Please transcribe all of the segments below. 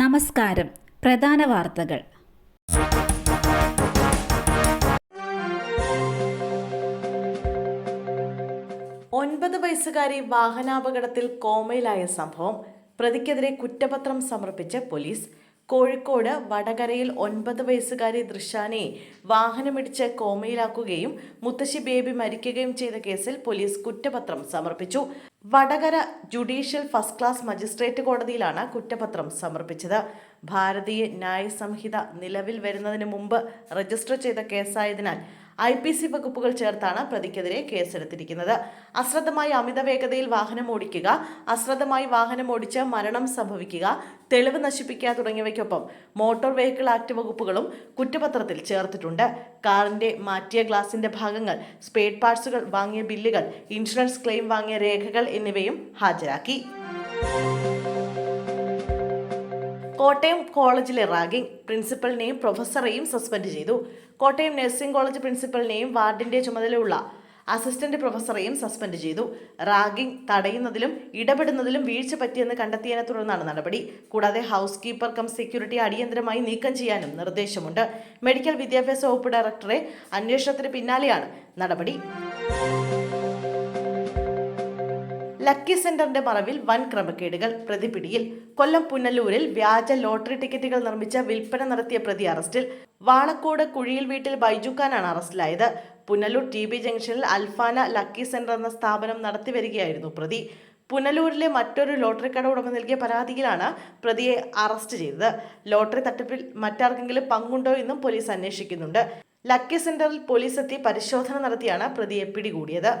നമസ്കാരം. പ്രധാന വാർത്തകൾ. ഒൻപത് വയസ്സുകാരി വാഹനാപകടത്തിൽ കോമയിലായ സംഭവം പ്രതിക്കെതിരെ കുറ്റപത്രം സമർപ്പിച്ച പോലീസ്. കോഴിക്കോട് വടകരയിൽ ഒൻപത് വയസ്സുകാരി ദൃശാനെ വാഹനമിടിച്ച് കോമയിലാക്കുകയും മുത്തശ്ശി ബേബി മരിക്കുകയും ചെയ്ത കേസിൽ പോലീസ് കുറ്റപത്രം സമർപ്പിച്ചു. Vadakara judicial first class magistrate കോടതിയിലാണ് കുറ്റപത്രം സമർപ്പിച്ചത്. ഭാരതീയ ന്യായ സംഹിത നിലവിൽ വരുന്നതിന് മുമ്പ് രജിസ്റ്റർ ചെയ്ത കേസായതിനാൽ ഐ പി സി വകുപ്പുകൾ ചേർത്താണ് പ്രതിക്കെതിരെ കേസെടുത്തിരിക്കുന്നത്. അശ്രദ്ധമായി അമിത വേഗതയിൽ വാഹനം ഓടിക്കുക അശ്രദ്ധമായി വാഹനം ഓടിച്ച് മരണം സംഭവിക്കുക തെളിവ് നശിപ്പിക്കുക തുടങ്ങിയവയ്ക്കൊപ്പം മോട്ടോർ വെഹിക്കിൾ ആക്ട് വകുപ്പുകളും കുറ്റപത്രത്തിൽ ചേർത്തിട്ടുണ്ട്. കാറിന്റെ മാറ്റിയ ഗ്ലാസിന്റെ ഭാഗങ്ങൾ സ്പേഡ് പാർട്സുകൾ വാങ്ങിയ ബില്ലുകൾ ഇൻഷുറൻസ് ക്ലെയിം വാങ്ങിയ രേഖകൾ എന്നിവയും ഹാജരാക്കി. കോട്ടയം കോളേജിലെ റാഗിംഗ് പ്രിൻസിപ്പലിനെയും പ്രൊഫസറെയും സസ്പെൻഡ് ചെയ്തു. കോട്ടയം നഴ്സിംഗ് കോളേജ് പ്രിൻസിപ്പലിനെയും വാർഡിന്റെ ചുമതലയുള്ള അസിസ്റ്റന്റ് പ്രൊഫസറെയും സസ്പെൻഡ് ചെയ്തു. റാഗിംഗ് തടയുന്നതിലും ഇടപെടുന്നതിലും വീഴ്ച പറ്റിയെന്ന് കണ്ടെത്തിയതിനെ തുടർന്നാണ് നടപടി. കൂടാതെ ഹൗസ് കീപ്പർ കം സെക്യൂരിറ്റി അടിയന്തരമായി നീക്കം ചെയ്യാനും നിർദ്ദേശമുണ്ട്. മെഡിക്കൽ വിദ്യാഭ്യാസ വകുപ്പ് ഡയറക്ടറെ അന്വേഷണത്തിന് പിന്നാലെയാണ് നടപടി. ലക്കി സെന്ററിന്റെ മറവിൽ വൻ ക്രമക്കേടുകൾ. പ്രതിപിടിയിൽ കൊല്ലം പുനലൂരിൽ വ്യാജ ലോട്ടറി ടിക്കറ്റുകൾ നിർമ്മിച്ച വിൽപ്പന നടത്തിയ പ്രതി അറസ്റ്റിൽ വാളക്കോട് കുഴിയിൽ വീട്ടിൽ ബൈജുഖാനാണ് അറസ്റ്റിലായത്. പുനലൂർ ടി ബി ജംഗ്ഷനിൽ അൽഫാന ലക്കി സെന്റർ എന്ന സ്ഥാപനം നടത്തിവരികയായിരുന്നു പ്രതി. പുനലൂരിലെ മറ്റൊരു ലോട്ടറി കട ഉടമ നൽകിയ പരാതിയിലാണ് പ്രതിയെ അറസ്റ്റ് ചെയ്തത്. ലോട്ടറി തട്ടിപ്പിൽ മറ്റാർക്കെങ്കിലും പങ്കുണ്ടോ എന്നും പോലീസ് അന്വേഷിക്കുന്നുണ്ട്. ലക്കി സെന്ററിൽ പോലീസ് എത്തി പരിശോധന നടത്തിയാണ് പ്രതിയെ പിടികൂടിയത്.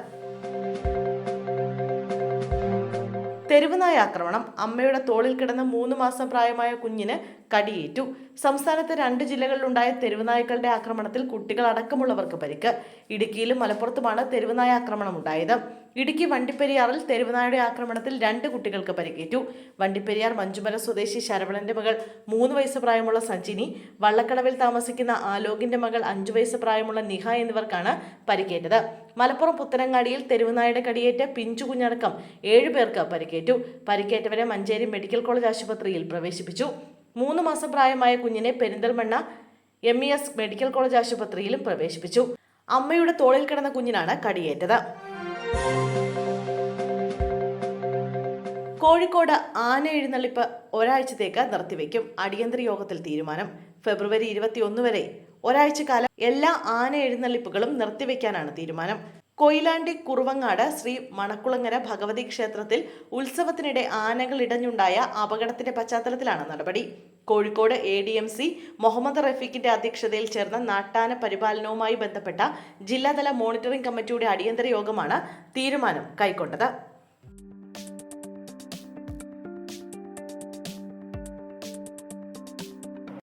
തെരുവുനായ ആക്രമണം അമ്മയുടെ തോളിൽ കിടന്ന മൂന്ന് മാസം പ്രായമായ കുഞ്ഞിന് കടിയേറ്റു. സംസ്ഥാനത്തെ രണ്ട് ജില്ലകളിലുണ്ടായ തെരുവുനായ്ക്കളുടെ ആക്രമണത്തിൽ കുട്ടികൾ അടക്കമുള്ളവർക്ക് പരിക്ക്. ഇടുക്കിയിലും മലപ്പുറത്തുമാണ് തെരുവുനായ ആക്രമണം ഉണ്ടായത് ഇടുക്കി വണ്ടിപ്പെരിയാറിൽ തെരുവുനായുടെ ആക്രമണത്തിൽ രണ്ട് കുട്ടികൾക്ക് പരിക്കേറ്റു. വണ്ടിപ്പെരിയാർ മഞ്ചുമല സ്വദേശി ശരവണന്റെ മകൾ മൂന്ന് വയസ്സ് പ്രായമുള്ള സജിനി വള്ളക്കടവിൽ താമസിക്കുന്ന ആലോകിന്റെ മകൾ അഞ്ചു വയസ്സ് പ്രായമുള്ള നിഹ എന്നിവർക്കാണ് പരിക്കേറ്റത്. മലപ്പുറം പുത്തനങ്ങാടിയിൽ തെരുവുനായുടെ കടിയേറ്റ പിഞ്ചു കുഞ്ഞടക്കം ഏഴുപേർക്ക് പരിക്കേറ്റു. പരിക്കേറ്റവരെ മഞ്ചേരി മെഡിക്കൽ കോളേജ് ആശുപത്രിയിൽ പ്രവേശിപ്പിച്ചു. മൂന്ന് മാസം പ്രായമായ കുഞ്ഞിനെ Perinthalmanna M E S medical college ആശുപത്രിയിലും പ്രവേശിപ്പിച്ചു. അമ്മയുടെ തോളിൽ കിടന്ന കുഞ്ഞിനാണ് കടിയേറ്റത്. കോഴിക്കോട് ആന എഴുന്നള്ളിപ്പ് ഒരാഴ്ചത്തേക്ക് നിർത്തിവെക്കും അടിയന്തര യോഗത്തിൽ തീരുമാനം. ഫെബ്രുവരി ഇരുപത്തിയൊന്ന് വരെ ഒരാഴ്ചക്കാലം എല്ലാ ആന എഴുന്നള്ളിപ്പുകളും നിർത്തിവെക്കാനാണ് തീരുമാനം. കൊയിലാണ്ടി കുറുവങ്ങാട് ശ്രീ മണക്കുളങ്ങര ഭഗവതി ക്ഷേത്രത്തിൽ ഉത്സവത്തിനിടെ ആനകൾ ഇടഞ്ഞുണ്ടായ അപകടത്തിന്റെ പശ്ചാത്തലത്തിലാണ് നടപടി. Kozhikode A D M C Muhammad റഫീഖിന്റെ അധ്യക്ഷതയിൽ ചേർന്ന നാട്ടാന പരിപാലനവുമായി ബന്ധപ്പെട്ട ജില്ലാതല മോണിറ്ററിംഗ് കമ്മിറ്റിയുടെ അടിയന്തര യോഗമാണ് തീരുമാനം കൈക്കൊണ്ടത്.